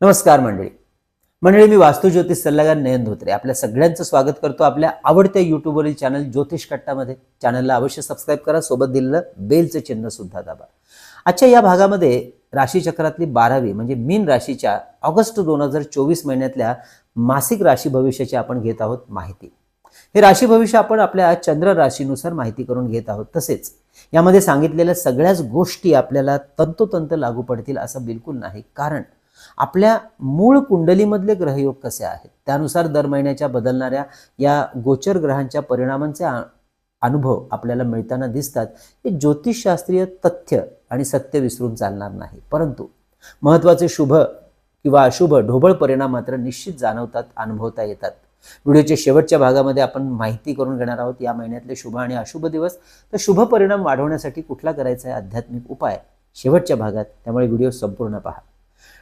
नमस्कार मंडळी. मंडळी मी वास्तू ज्योतिष सल्लागार नयन धोत्रे. आपल्या सगळ्यांचं स्वागत करतो आपल्या आवडत्या युट्यूबवरील चॅनल ज्योतिष कट्टामध्ये. चॅनलला अवश्य सबस्क्राईब करा सोबत दिलेलं बेलचं चिन्ह सुद्धा दाबा. आजच्या या भागामध्ये राशीचक्रातली बारावी म्हणजे मीन राशीच्या ऑगस्ट दोन हजार चोवीस महिन्यातल्या मासिक राशी भविष्याची आपण घेत आहोत माहिती. हे राशी भविष्य आपण आपल्या चंद्र राशीनुसार माहिती करून घेत आहोत. तसेच यामध्ये सांगितलेल्या सगळ्याच गोष्टी आपल्याला तंतोतंत लागू पडतील असं बिलकुल नाही. कारण आपल्या मूळ कुंडलीमधले ग्रहयोग कसे आहेत? त्यानुसार दर महिन्याच्या बदलणाऱ्या या गोचर ग्रहांच्या परिणामांचे अनुभव आपल्याला मिळताना दिसतात. हे ज्योतिषशास्त्रीय तथ्य आणि सत्य विसरून चालणार नाही. परंतु महत्त्वाचे शुभ किंवा अशुभ ढोबळ परिणाम मात्र निश्चित जाणवतात अनुभवता येतात. व्हिडिओच्या शेवटच्या भागामध्ये आपण माहिती करून घेणार आहोत. या महिन्यातले शुभ आणि अशुभ दिवस. तर शुभ परिणाम वाढवण्यासाठी कुठला करायचा आहे आध्यात्मिक उपाय? शेवटच्या भागात. त्यामुळे व्हिडिओ संपूर्ण पहा.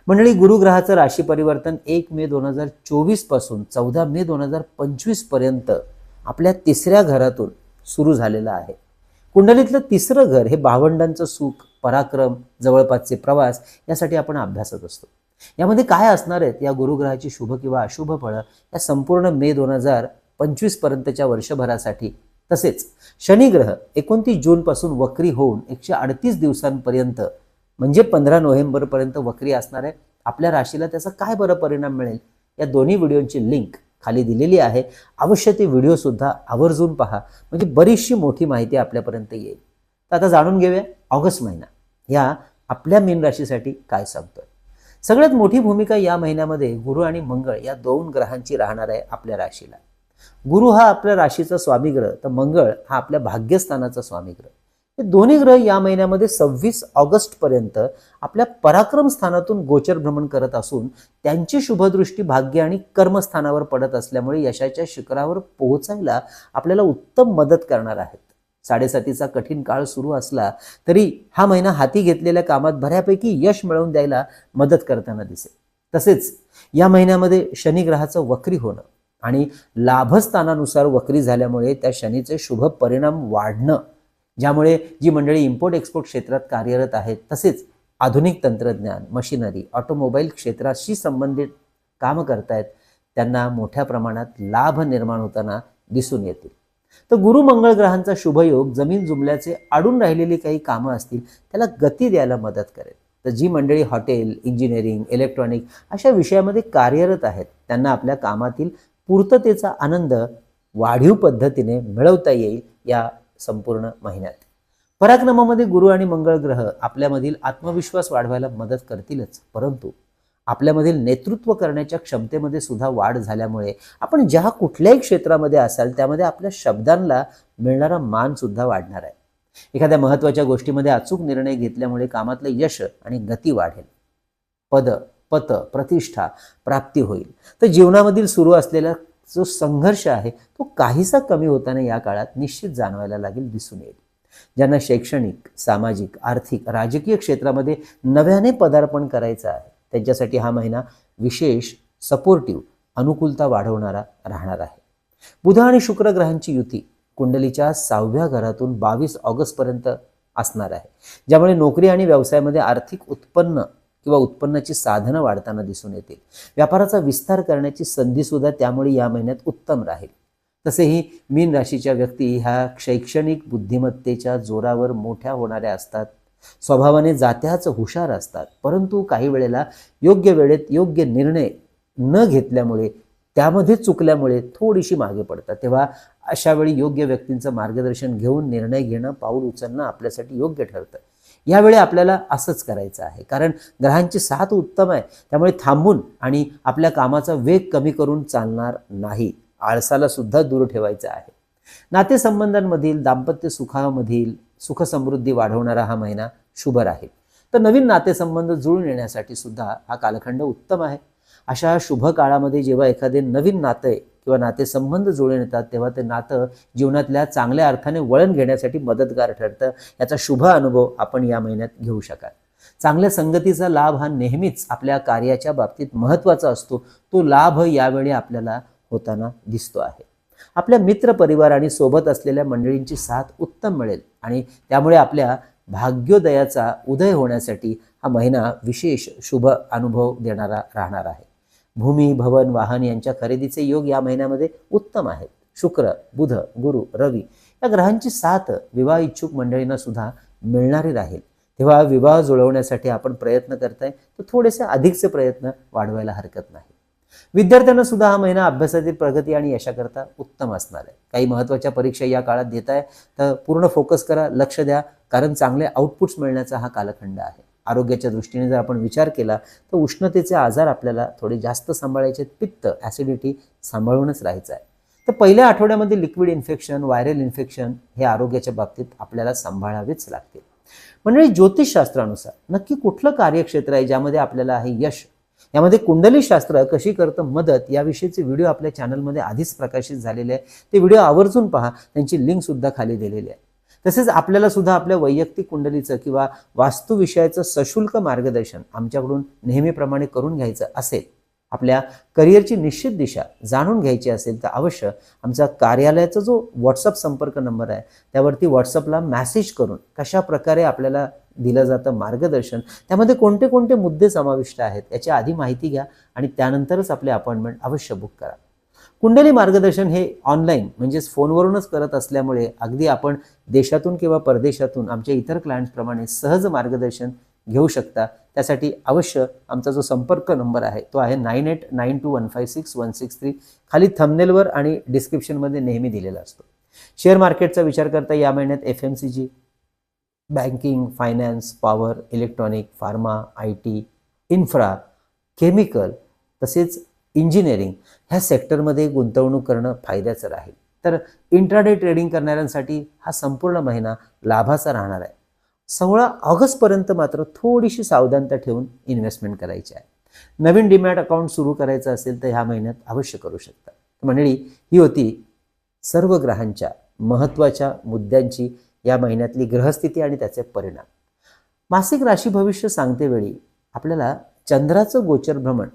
मंडळी गुरुग्रहाचं राशी परिवर्तन एक मे दोन हजार चोवीसपासून चौदा मे दोन हजार पंचवीसपर्यंत आपल्या तिसऱ्या घरातून सुरू झालेलं आहे. कुंडलीतलं तिसरं घर हे भावंडांचं सुख पराक्रम जवळपासचे प्रवास यासाठी आपण अभ्यासत असतो. यामध्ये काय असणार आहेत? या गुरुग्रहाची शुभ किंवा अशुभ फळं या संपूर्ण मे दोन हजार पंचवीस पर्यंतच्या वर्षभरासाठी. तसेच शनिग्रह एकोणतीस जूनपासून वक्री होऊन एकशे अडतीस दिवसांपर्यंत म्हणजे पंधरा नोव्हेंबरपर्यंत वक्री असणार आहे. आपल्या राशीला त्याचा काय बरं परिणाम मिळेल? या दोन्ही व्हिडिओची लिंक खाली दिलेली आहे. अवश्य ती व्हिडिओसुद्धा आवर्जून पहा. म्हणजे बरीचशी मोठी माहिती आपल्यापर्यंत येईल. तर आता जाणून घेऊया ऑगस्ट महिना. ह्या आपल्या मीन राशीसाठी काय सांगतोय? सगळ्यात मोठी भूमिका या महिन्यामध्ये गुरु आणि मंगळ या दोन ग्रहांची राहणार आहे आपल्या राशीला. गुरु हा आपल्या राशीचा स्वामी ग्रह तर मंगळ हा आपल्या भाग्यस्थानाचा स्वामी ग्रह हे दोन्ही ग्रह या महिन्यामध्ये सव्वीस ऑगस्टपर्यंत आपल्या पराक्रम स्थानातून गोचर भ्रमण करत असून त्यांची शुभदृष्टी भाग्य आणि कर्मस्थानावर पडत असल्यामुळे यशाच्या शिखरावर पोहोचायला आपल्याला उत्तम मदत करणार आहेत. साडेसातीचा कठीण काळ सुरू असला तरी हा महिना हाती घेतलेल्या कामात बऱ्यापैकी यश मिळवून द्यायला मदत करताना दिसेल. तसेच या महिन्यामध्ये शनिग्रहाचं वक्री होणं आणि लाभस्थानानुसार वक्री झाल्यामुळे त्या शनीचे शुभ परिणाम वाढणं ज्यामुळे जी मंडळी इम्पोर्ट एक्सपोर्ट क्षेत्रात कार्यरत आहेत तसेच आधुनिक तंत्रज्ञान मशिनरी ऑटोमोबाईल क्षेत्राशी संबंधित काम करतायत त्यांना मोठ्या प्रमाणात लाभ निर्माण होताना दिसून येतील. तर गुरु मंगळ ग्रहांचा शुभयोग जमीन जुमल्याचे अडून राहिलेली काही कामं असतील त्याला गती द्यायला मदत करेल. तर जी मंडळी हॉटेल इंजिनिअरिंग इलेक्ट्रॉनिक अशा विषयामध्ये कार्यरत आहेत त्यांना आपल्या कामातील पूर्ततेचा आनंद वाढीव पद्धतीने मिळवता येईल या संपूर्ण महिन्यात. पराक्रमामध्ये गुरु आणि मंगळ ग्रह आपल्यामधील आत्मविश्वास वाढवायला मदत करतीलच परंतु आपल्यामधील नेतृत्व करण्याच्या क्षमतेमध्ये सुद्धा वाढ झाल्यामुळे आपण ज्या कुठल्याही क्षेत्रामध्ये असाल त्यामध्ये आपल्या शब्दांना मिळणारा मान सुद्धा वाढणार आहे. एखाद्या महत्त्वाच्या गोष्टीमध्ये अचूक निर्णय घेतल्यामुळे कामातलं यश आणि गती वाढेल. पद पत प्रतिष्ठा प्राप्ती होईल. तर जीवनामधील सुरू असलेल्या जो संघर्ष आहे तो काहीसा कमी होताना या काळात निश्चित जाणवायला लागेल दिसून येईल. ज्यांना शैक्षणिक सामाजिक आर्थिक राजकीय क्षेत्रामध्ये नव्याने पदार्पण करायचं आहे त्यांच्यासाठी हा महिना विशेष सपोर्टिव्ह अनुकूलता वाढवणारा राहणार आहे. बुध आणि शुक्र ग्रहांची युती कुंडलीच्या सहाव्या घरातून बावीस ऑगस्टपर्यंत असणार आहे ज्यामुळे नोकरी आणि व्यवसायामध्ये आर्थिक उत्पन्न किंवा उत्पन्नाची साधनं वाढताना दिसून येतील. व्यापाराचा विस्तार करण्याची संधीसुद्धा त्यामुळे या महिन्यात उत्तम राहील. तसेही मीन राशीच्या व्यक्ती ह्या शैक्षणिक बुद्धिमत्तेच्या जोरावर मोठ्या होणाऱ्या असतात. स्वभावाने जात्याच हुशार असतात. परंतु काही वेळेला योग्य वेळेत योग्य निर्णय न घेतल्यामुळे त्यामध्ये चुकल्यामुळे थोडीशी मागे पडतात. तेव्हा अशावेळी योग्य व्यक्तींचं मार्गदर्शन घेऊन निर्णय घेणं पाऊल उचलणं आपल्यासाठी योग्य ठरतं. यावेळी आपल्याला असंच करायचं आहे. कारण ग्रहांची साथ उत्तम आहे. त्यामुळे थांबून आणि आपल्या कामाचा वेग कमी करून चालणार नाही. आळसाला सुद्धा दूर ठेवायचं आहे. नातेसंबंधांमधील दाम्पत्य सुखामधील सुखसमृद्धी वाढवणारा हा महिना शुभ राहील. तर नवीन नातेसंबंध जुळून येण्यासाठी सुद्धा हा कालखंड उत्तम आहे. अशा शुभ काळामध्ये जेव्हा एखादे नवीन नाते किंवा नातेसंबंध जुळून येतात तेव्हा ते नातं जीवनातल्या चांगल्या अर्थाने वळण घेण्यासाठी मदतगार ठरतं. याचा शुभ अनुभव आपण या महिन्यात घेऊ शकाल. चांगल्या संगतीचा लाभ हा नेहमीच आपल्या कार्याच्या बाबतीत महत्त्वाचा असतो. तो लाभ यावेळी आपल्याला होताना दिसतो आहे. आपल्या मित्र परिवार आणि सोबत असलेल्या मंडळींची साथ उत्तम मिळेल आणि त्यामुळे आपल्या भाग्योदयाचा उदय होण्यासाठी हा महिना विशेष शुभ अनुभव देणारा राहणार आहे. भूमी भवन वाहन यांच्या खरेदीचे योग या महिन्यामध्ये उत्तम आहेत. शुक्र बुध गुरु रवी या ग्रहांची साथ विवाह इच्छुक मंडळींना सुद्धा मिळणारी राहील. तेव्हा विवाह जुळवण्यासाठी आपण प्रयत्न करताय तर थोडेसे अधिकचे प्रयत्न वाढवायला हरकत नाही. विद्यार्थ्यांना सुद्धा हा महिना अभ्यासातील प्रगती आणि यशाकरता उत्तम असणार आहे. काही महत्त्वाच्या परीक्षा या काळात देत आहे तर पूर्ण फोकस करा लक्ष द्या कारण चांगले आउटपुट्स मिळण्याचा हा कालखंड आहे. आरोग्याच्या दृष्टीने जर आपण विचार केला तर उष्णतेचे आजार आपल्याला थोडे जास्त सांभाळायचे आहेत. पित्त ॲसिडिटी सांभाळूनच राहायचं आहे. तर पहिल्या आठवड्यामध्ये लिक्विड इन्फेक्शन व्हायरल इन्फेक्शन हे आरोग्याच्या बाबतीत आपल्याला सांभाळावेच लागतील. म्हणजे ज्योतिषशास्त्रानुसार नक्की कुठलं कार्यक्षेत्र आहे ज्यामध्ये आपल्याला आहे यश? यामध्ये कुंडली शास्त्र कशी करतं मदत याविषयीचे व्हिडिओ आपल्या चॅनलमध्ये आधीच प्रकाशित झालेले आहे ते व्हिडिओ आवर्जून पहा. त्यांची लिंकसुद्धा खाली दिलेली आहे. तसेच आपल्याला सुद्धा आपल्या वैयक्तिक कुंडलीचं किंवा वास्तुविषयाचं सशुल्क मार्गदर्शन आमच्याकडून नेहमीप्रमाणे करून घ्यायचं असेल आपल्या करिअरची निश्चित दिशा जाणून घ्यायची असेल तर अवश्य आमचा कार्यालयाचा जो व्हॉट्सअप संपर्क नंबर आहे त्यावरती व्हॉट्सअपला मॅसेज करून कशा प्रकारे आपल्याला दिलं जातं मार्गदर्शन त्यामध्ये कोणते कोणते मुद्दे समाविष्ट आहेत याची आधी माहिती घ्या आणि त्यानंतरच आपले अपॉइंटमेंट अवश्य बुक करा. कुंडली मार्गदर्शन हे ऑनलाईन म्हणजेच फोनवरूनच करत असल्यामुळे अगदी आपण देशातून किंवा परदेशातून आमच्या इतर क्लायंट्सप्रमाणे सहज मार्गदर्शन घेऊ शकता. त्यासाठी अवश्य आमचा जो संपर्क नंबर आहे तो आहे nine eight nine two one five six one six three. खाली थंबनेलवर आणि डिस्क्रिप्शनमध्ये नेहमी दिलेला असतो. शेअर मार्केटचा विचार करता या महिन्यात F M C G banking finance power electronic pharma I T infra chemical तसेच इंजिनिअरिंग ह्या सेक्टरमध्ये गुंतवणूक करणं फायद्याचं राहील. तर इंट्राडे ट्रेडिंग करणाऱ्यांसाठी हा संपूर्ण महिना लाभाचा राहणार आहे. सोळा ऑगस्टपर्यंत मात्र थोडीशी सावधानता ठेवून इन्व्हेस्टमेंट करायची आहे. नवीन डिमॅट अकाउंट सुरू करायचं असेल तर ह्या महिन्यात अवश्य करू शकता. मंडळी ही होती सर्व ग्रहांच्या महत्त्वाच्या मुद्द्यांची या महिन्यातली ग्रहस्थिती आणि त्याचे परिणाम. मासिक राशी भविष्य सांगते वेळी आपल्याला चंद्राचं गोचर भ्रमण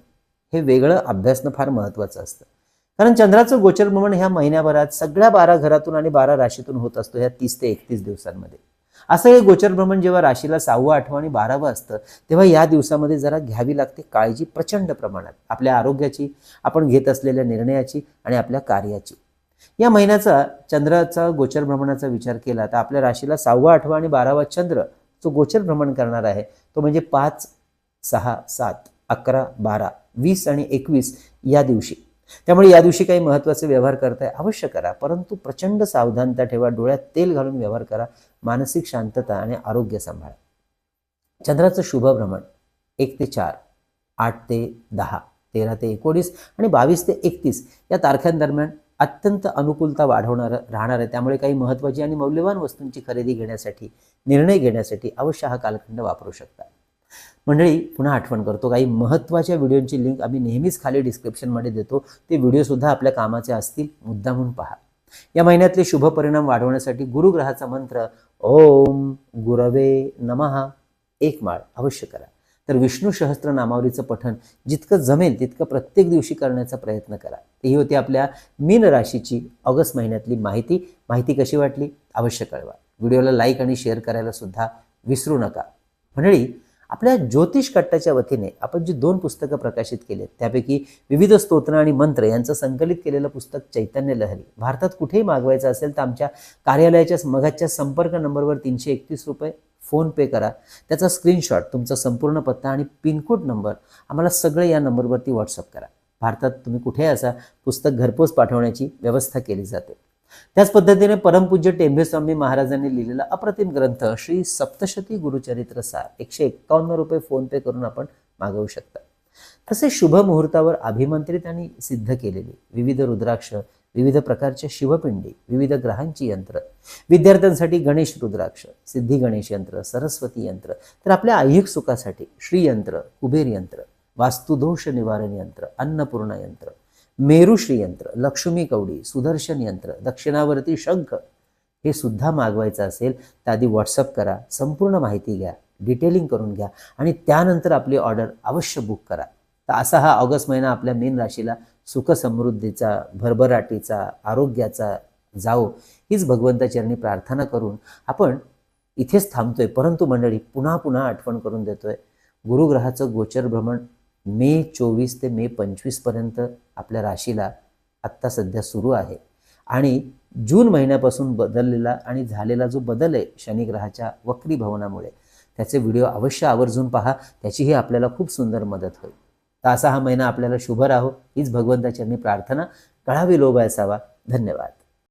हे वेगळं अभ्यासणं फार महत्त्वाचं असतं. कारण चंद्राचं गोचर भ्रमण ह्या महिन्याभरात सगळ्या बारा घरातून आणि बारा राशीतून होत असतो ह्या तीस ते एकतीस दिवसांमध्ये. असं हे गोचर भ्रमण जेव्हा राशीला सहावं आठवं आणि बारावं असतं तेव्हा या दिवसामध्ये जरा घ्यावी लागते काळजी प्रचंड प्रमाणात. आपल्या आरोग्याची आपण घेत असलेल्या निर्णयाची आणि आपल्या कार्याची. या महिन्याचा चंद्राचा गोचर भ्रमणाचा विचार केला तर आपल्या राशीला सहावा आठवा आणि बारावा चंद्र जो गोचर भ्रमण करणार आहे तो म्हणजे पाच सहा सात अकरा बारा. वीस आणि एकवीस या दिवशी. त्यामुळे या दिवशी काही महत्त्वाचे व्यवहार करताय अवश्य करा. परंतु प्रचंड सावधानता ठेवा. डोळ्यात तेल घालून व्यवहार करा. मानसिक शांतता आणि आरोग्य सांभाळा. चंद्राचं शुभ भ्रमण एक ते चार आठ ते दहा तेरा ते एकोणीस आणि बावीस ते एकतीस या तारखांदरम्यान अत्यंत अनुकूलता वाढवणारं राहणार आहे. त्यामुळे काही महत्त्वाची आणि मौल्यवान वस्तूंची खरेदी घेण्यासाठी निर्णय घेण्यासाठी अवश्य हा कालखंड वापरू शकता. मंडळी पुन्हा आठवण करतो काही महत्त्वाच्या व्हिडिओची लिंक आम्ही नेहमीच खाली डिस्क्रिप्शनमध्ये देतो. ते व्हिडिओसुद्धा आपल्या कामाचे असतील मुद्दा म्हणून पहा. या महिन्यातले शुभ परिणाम वाढवण्यासाठी गुरुग्रहाचा मंत्र ओम गुरवे नमहा एक माळ अवश्य करा. तर विष्णू सहस्त्र नामावलीचं पठण जितकं जमेल तितकं प्रत्येक दिवशी करण्याचा प्रयत्न करा. ही होती आपल्या मीन राशीची ऑगस्ट महिन्यातली माहिती. माहिती कशी वाटली? अवश्य कळवा. व्हिडिओला लाईक आणि शेअर करायला सुद्धा विसरू नका. मंडळी आपल्या ज्योतिष कट्टाच्या वतीने आपण जी दोन पुस्तकं प्रकाशित केली आहेत त्यापैकी विविध स्तोत्र आणि मंत्र यांचं संकलित केलेलं पुस्तक चैतन्य लहरी. भारतात कुठेही मागवायचं असेल तर आमच्या कार्यालयाच्या मगाच्या संपर्क नंबरवर तीनशे एकतीस रुपये फोन पे करा. त्याचा स्क्रीनशॉट तुमचा संपूर्ण पत्ता आणि पिनकोड नंबर आम्हाला सगळं या नंबरवरती व्हॉट्सअप करा. भारतात तुम्ही कुठेही असा पुस्तक घरपोच पाठवण्याची व्यवस्था केली जाते. त्याच पद्धतीने परमपूज्य टेंभेस्वामी महाराजांनी लिहिलेला अप्रतिम ग्रंथ श्री सप्तशती गुरुचरित्र सार एकशे एक्कावन्न रुपये फोन पे करून आपण मागवू शकता. तसे शुभ मुहूर्तावर अभिमंत्रित आणि सिद्ध केलेले विविध रुद्राक्ष विविध प्रकारच्या शिवपिंडी विविध ग्रहांची यंत्र विद्यार्थ्यांसाठी गणेश रुद्राक्ष सिद्धी गणेश यंत्र सरस्वती यंत्र तर आपल्या ऐहिक सुखासाठी श्रीयंत्र कुबेर यंत्र वास्तुदोष निवारण यंत्र अन्नपूर्ण यंत्र मेरुश्री यंत्र लक्ष्मी कवडी सुदर्शन यंत्र दक्षिणावर्ती शंख हे सुद्धा मागवायचं असेल तर आधी व्हॉट्सअप करा संपूर्ण माहिती घ्या डिटेलिंग करून घ्या आणि त्यानंतर आपली ऑर्डर अवश्य बुक करा. तर असा हा ऑगस्ट महिना आपल्या मीन राशीला सुखसमृद्धीचा भरभराटीचा आरोग्याचा जाओ हीच भगवंताचरणी प्रार्थना करून आपण इथेच थांबतोय. परंतु मंडळी पुन्हा पुन्हा आठवण करून देतोय. गुरुग्रहाचं गोचर भ्रमण मे चोवीस ते मे पंचवीसपर्यंत आपल्या राशीला आत्ता सध्या सुरू आहे. आणि जून महिन्यापासून बदललेला आणि झालेला जो बदल आहे शनिग्रहाच्या वक्री भवनामुळे त्याचे व्हिडिओ अवश्य आवर्जून पहा त्याचीही आपल्याला खूप सुंदर मदत होईल. तर असा हा महिना आपल्याला शुभ राहो हीच भगवंताची मी प्रार्थना. कळावी लोभ असावा. धन्यवाद.